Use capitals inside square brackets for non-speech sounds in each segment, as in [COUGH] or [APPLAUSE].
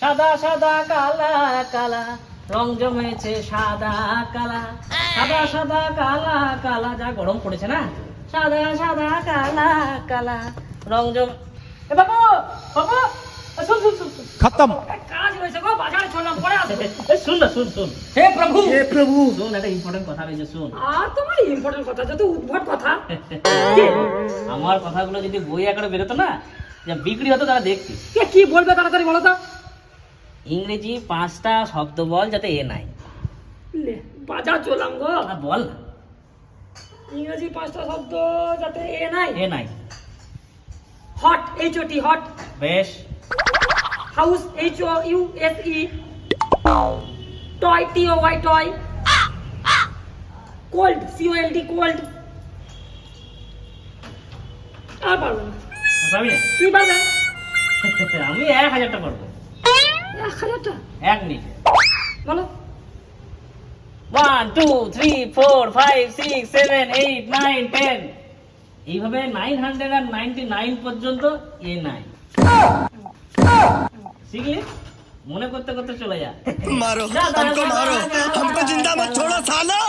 সাদা সাদা কালা কালা। রং জমেছে সাদা কালা। সাদা সাদা কালা কালা। যা গরম পড়েছে না? সাদা সাদা কালা কালা। রং জম এ বাবু বাবু খতম। কাজ হয়েছে গো বাজারে চললাম পরে আসবে। শুন না শুন শুন। হে প্রভু! হে প্রভু! শুন একটা ইম্পর্টেন্ট কথা রয়েছে শুন। আর তোমার ইম্পর্টেন্ট কথা যত উদ্ভট কথা। আমার কথাগুলো যদি বই আকারে বেরোতো না যা বিক্রি হতো তারা দেখতি। কি বলবে তাড়াতাড়ি বলো তো? ইংরেজি পাঁচটা শব্দ বল যাতে এ নাই। লে, বাজার চললাম গো। না, বল না। ইংরেজি পাঁচটা শব্দ যাতে এ নাই। এ নাই। Hot H O T hot. বেশ। House H O U S E. Toy T O Y toy. Cold C O L D cold. আর পারব না। পারবি? পারবে? আমি এক হাজারটা পারব। এক হাজারটা এক মিনিট বলো one two three four five six seven eight nine ten এইভাবে নাইন হান্ড্রেড আর নাইনটি নাইন পর্যন্ত এ নাই শিখলি মনে করতে করতে চলে যা मारो हमको मारो हमको जिंदा मत छोड़ो सालो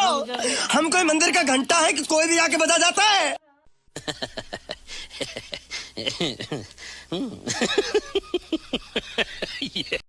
हम कोई मंदिर का घंटा है कि कोई भी आके बजा जाता है [LAUGHS]